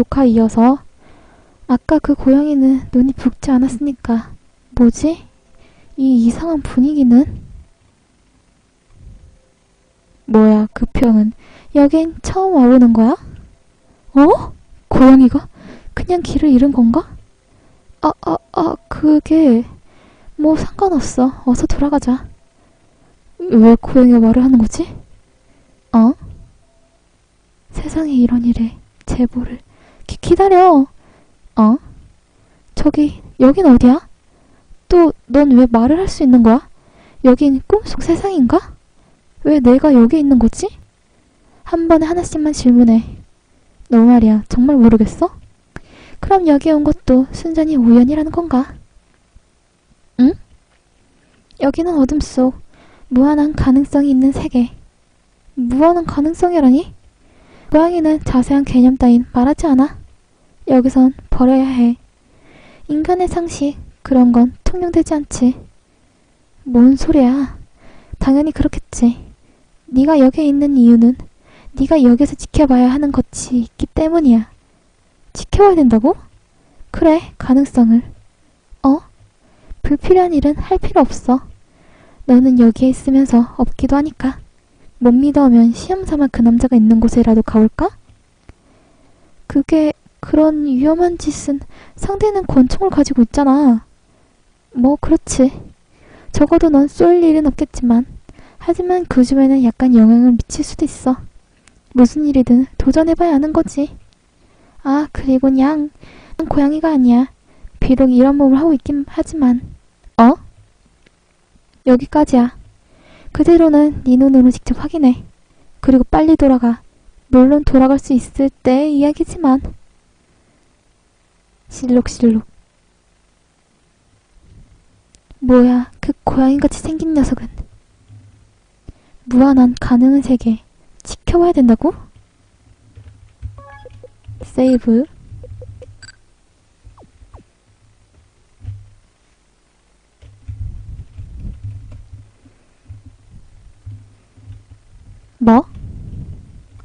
녹화 이어서 아까 그 고양이는 눈이 붉지 않았으니까 뭐지? 이 이상한 분위기는? 뭐야 그 표현은 여긴 처음 와보는 거야? 어? 고양이가 그냥 길을 잃은 건가? 아, 아, 아, 그게 뭐 상관없어. 어서 돌아가자. 왜 고양이가 말을 하는 거지? 어? 세상에 이런 일에 제보를 기, 기다려. 어? 저기 여긴 어디야? 또 넌 왜 말을 할 수 있는 거야? 여긴 꿈속 세상인가? 왜 내가 여기 있는 거지? 한 번에 하나씩만 질문해. 너 말이야 정말 모르겠어? 그럼 여기 온 것도 순전히 우연이라는 건가? 응? 여기는 어둠 속 무한한 가능성이 있는 세계. 무한한 가능성이라니? 고양이는 자세한 개념 따윈 말하지 않아. 여기선 버려야 해. 인간의 상식 그런 건 통용되지 않지. 뭔 소리야? 당연히 그렇겠지. 네가 여기에 있는 이유는 네가 여기서 지켜봐야 하는 것이 있기 때문이야. 지켜봐야 된다고? 그래, 가능성을. 어? 불필요한 일은 할 필요 없어. 너는 여기에 있으면서 없기도 하니까. 못 믿어오면 시험 삼아 그 남자가 있는 곳에라도 가볼까? 그게 그런 위험한 짓은 상대는 권총을 가지고 있잖아. 뭐 그렇지. 적어도 넌 쏠 일은 없겠지만 하지만 그 주변에 약간 영향을 미칠 수도 있어. 무슨 일이든 도전해봐야 하는 거지. 아, 그리고 냥, 난 고양이가 아니야. 비록 이런 몸을 하고 있긴 하지만, 어? 여기까지야. 그대로는 네 눈으로 직접 확인해. 그리고 빨리 돌아가. 물론 돌아갈 수 있을 때 이야기지만. 실룩실룩. 뭐야, 그 고양이같이 생긴 녀석은. 무한한 가능한 세계. 지켜봐야 된다고? 세이브. 뭐?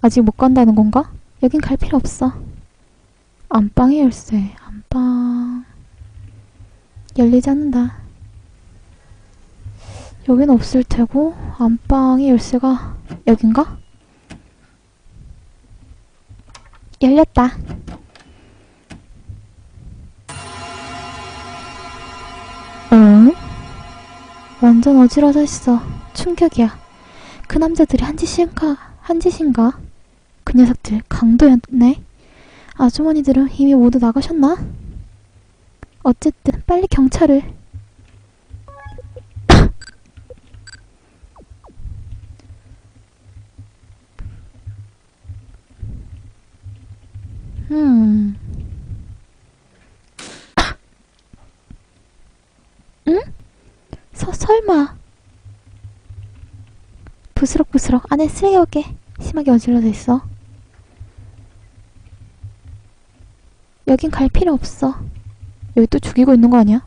아직 못 간다는 건가? 여긴 갈 필요 없어. 안방의 열쇠. 열리지 않는다. 여긴 없을 테고, 안방의 열쇠가 여긴가? 열렸다. 응? 완전 어지러져 있어. 충격이야. 그 남자들이 한 짓인가? 한 짓인가? 그 녀석들 강도였네. 아주머니들은 이미 모두 나가셨나? 어쨌든 빨리 경찰을. 음. 응? 서, 설마. 부스럭부스럭 안에 쓰레기 옷게 심하게 어질러져 있어. 여긴 갈 필요 없어. 여기 또 죽이고 있는 거 아니야?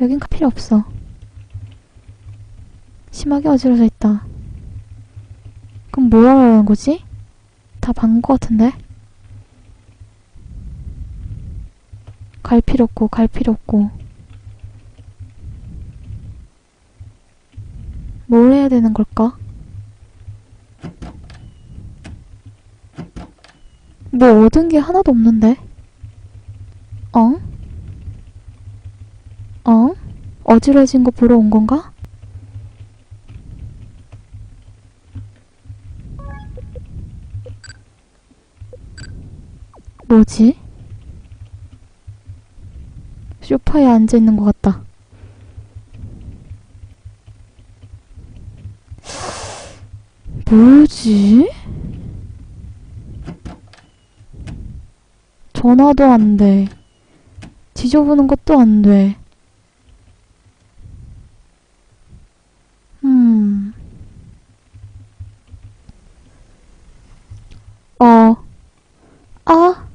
여긴 갈 필요 없어. 심하게 어질러져 있다. 그럼 뭐 하라는 거지? 다 반 거 같은데? 갈 필요 없고, 갈 필요 없고. 뭘 해야 되는 걸까? 뭐 얻은 게 하나도 없는데? 어? 어? 어지러진 거 보러 온 건가? 뭐지? 소파에 앉아 있는 것 같다. 뭐지? 전화도 안 돼. 뒤져보는 것도 안 돼. 음. 어. 아.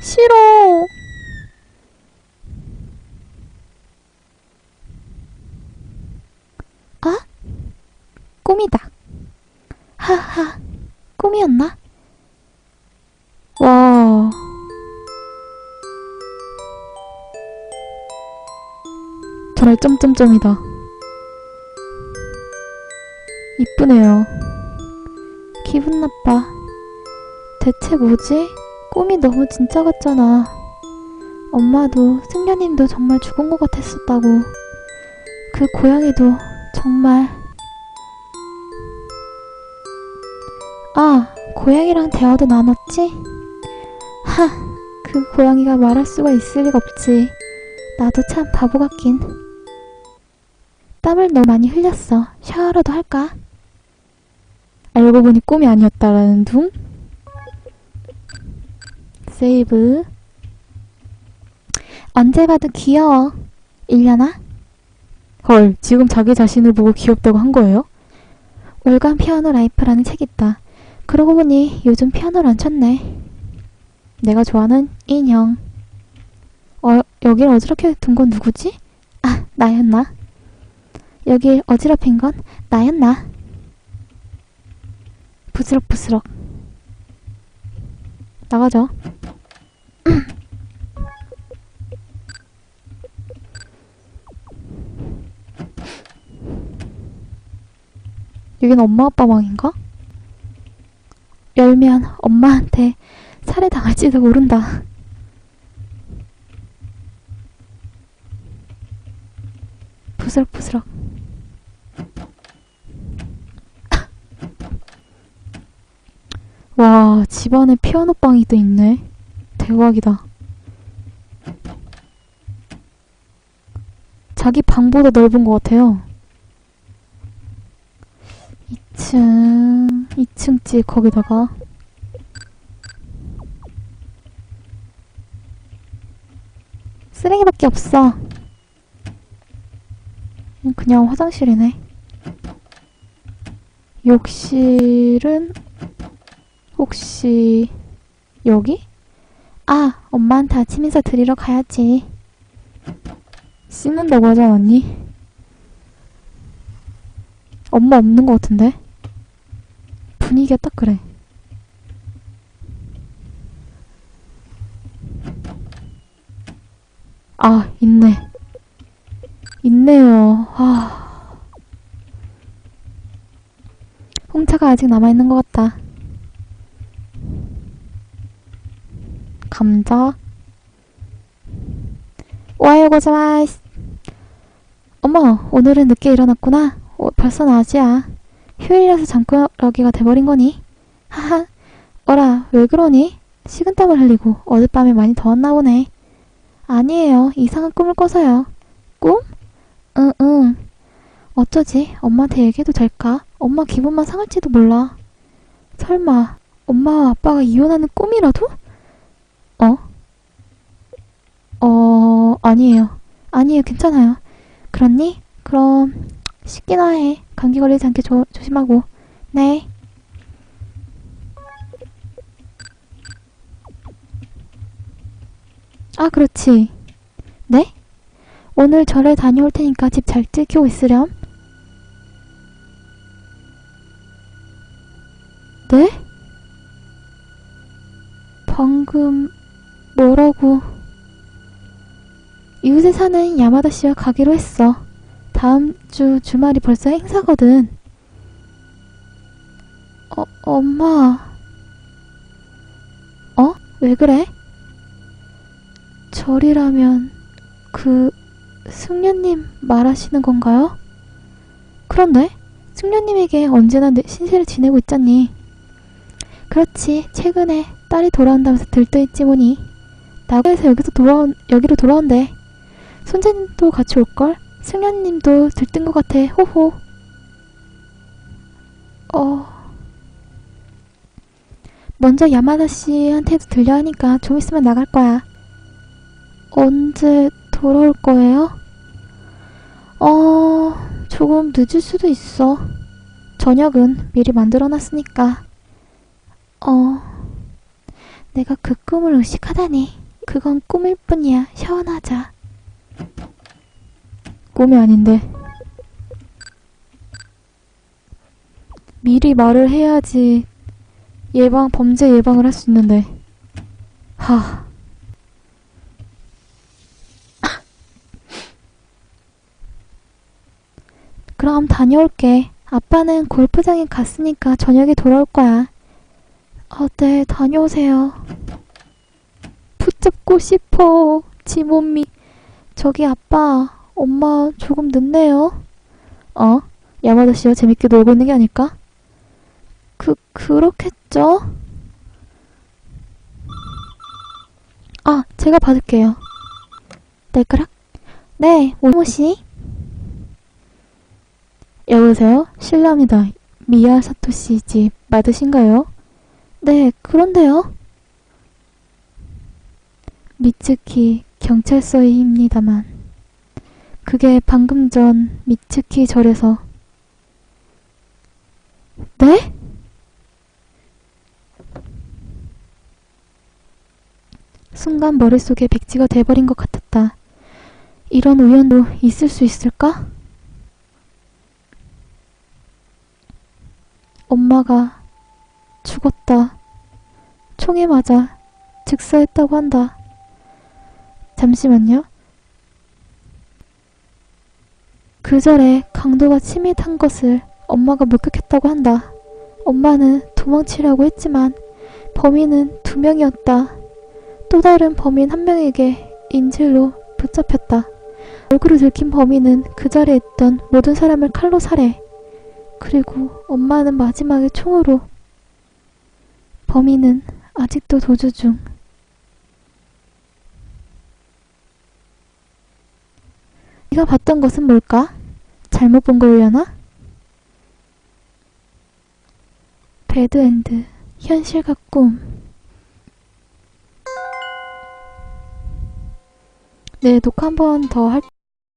싫어. 아? 꿈이다. 하하, 꿈이었나? 와. 정말 점점점이다. 이쁘네요. 기분 나빠. 대체 뭐지? 꿈이 너무 진짜 같잖아. 엄마도 승려님도 정말 죽은 것 같았었다고. 그 고양이도 정말 아, 고양이랑 대화도 나눴지? 하, 그 고양이가 말할 수가 있을 리가 없지. 나도 참 바보 같긴. 땀을 너무 많이 흘렸어. 샤워라도 할까? 알고 보니 꿈이 아니었다라는 둥? 세이브. 언제 봐도 귀여워. 일려나? 헐, 지금 자기 자신을 보고 귀엽다고 한 거예요? 월간 피아노 라이프라는 책 있다. 그러고 보니 요즘 피아노를 안 쳤네. 내가 좋아하는 인형. 어, 여길 어지럽게 둔 건 누구지? 아, 나였나? 여길 어지럽힌 건 나였나? 부스럭부스럭. 나가죠. 여긴 엄마 아빠 방인가? 열면 엄마한테 살해당할지도 모른다. 부스럭부스럭. 와, 집안에 피아노 방이 또 있네. 대박이다. 자기 방보다 넓은 것 같아요. 2층, 2층 집 거기다가 쓰레기밖에 없어. 그냥 화장실이네. 욕실은 혹시 여기? 아, 엄마한테 아침 인사 드리러 가야지. 씻는다고 하지 않았니? 엄마 없는 것 같은데? 분위기가 딱 그래. 아, 있네. 있네요. 아. 홍차가 아직 남아있는 것 같다. 감자. 오하요 고자마스. 어머, 오늘은 늦게 일어났구나. 어, 벌써 낮이야. 휴일이라서 잠꾸러기가 돼버린 거니? 하하. 어라, 왜 그러니? 식은땀을 흘리고 어젯밤에 많이 더웠나 보네. 아니에요. 이상한 꿈을 꿔서요. 꿈? 응, 응. 어쩌지? 엄마한테 얘기해도 될까? 엄마 기분만 상할지도 몰라. 설마, 엄마와 아빠가 이혼하는 꿈이라도? 어? 어, 아니에요. 아니에요. 괜찮아요. 그렇니? 그럼, 씻기나 해. 감기 걸리지 않게 조, 조심하고. 네. 아, 그렇지. 네? 오늘 절에 다녀올 테니까 집 잘 지키고 있으렴. 네? 방금 뭐라고? 이웃에 사는 야마다 씨와 가기로 했어. 다음 주 주말이 벌써 행사거든. 어, 엄마. 어? 왜 그래? 절이라면 그 승려님 말하시는 건가요? 그런데 승려님에게 언제나 내 신세를 지내고 있잖니. 그렇지. 최근에 딸이 돌아온다면서 들떠있지 뭐니. 나고에서 여기서 돌아온 여기로 돌아온대. 손자님도 같이 올걸? 승려님도 들뜬 것 같아. 호호. 어. 먼저 야마다 씨한테도 들려 하니까 좀 있으면 나갈 거야. 언제 돌아올 거예요? 어, 조금 늦을 수도 있어. 저녁은 미리 만들어 놨으니까. 어, 내가 그 꿈을 의식하다니. 그건 꿈일 뿐이야. 샤워나 하자. 꿈이 아닌데. 미리 말을 해야지 예방, 범죄 예방을 할 수 있는데. 하. 그럼 다녀올게. 아빠는 골프장에 갔으니까 저녁에 돌아올 거야. 아, 네, 다녀오세요. 붙잡고 싶어. 지 몸이. 저기 아빠, 엄마 조금 늦네요. 어? 야마다 씨와 재밌게 놀고 있는 게 아닐까? 그, 그렇겠죠? 아, 제가 받을게요. 딸까락? 네, 오모씨. 여보세요? 실례합니다. 미야 사토씨 집 맞으신가요? 네, 그런데요. 미츠키 경찰서입니다만. 그게 방금 전 미츠키 절에서. 네? 순간 머릿속에 백지가 돼버린 것 같았다. 이런 우연도 있을 수 있을까? 엄마가 죽었다. 총에 맞아 즉사했다고 한다. 잠시만요. 그 절에 강도가 침입한 것을 엄마가 목격했다고 한다. 엄마는 도망치려고 했지만 범인은 두 명이었다. 또 다른 범인 한 명에게 인질로 붙잡혔다. 얼굴을 들킨 범인은 그 자리에 있던 모든 사람을 칼로 살해. 그리고 엄마는 마지막에 총으로. 범인은 아직도 도주 중. 네가 봤던 것은 뭘까? 잘못 본 거려나? 배드엔드, 현실과 꿈. 네, 녹화 한 번 더 할,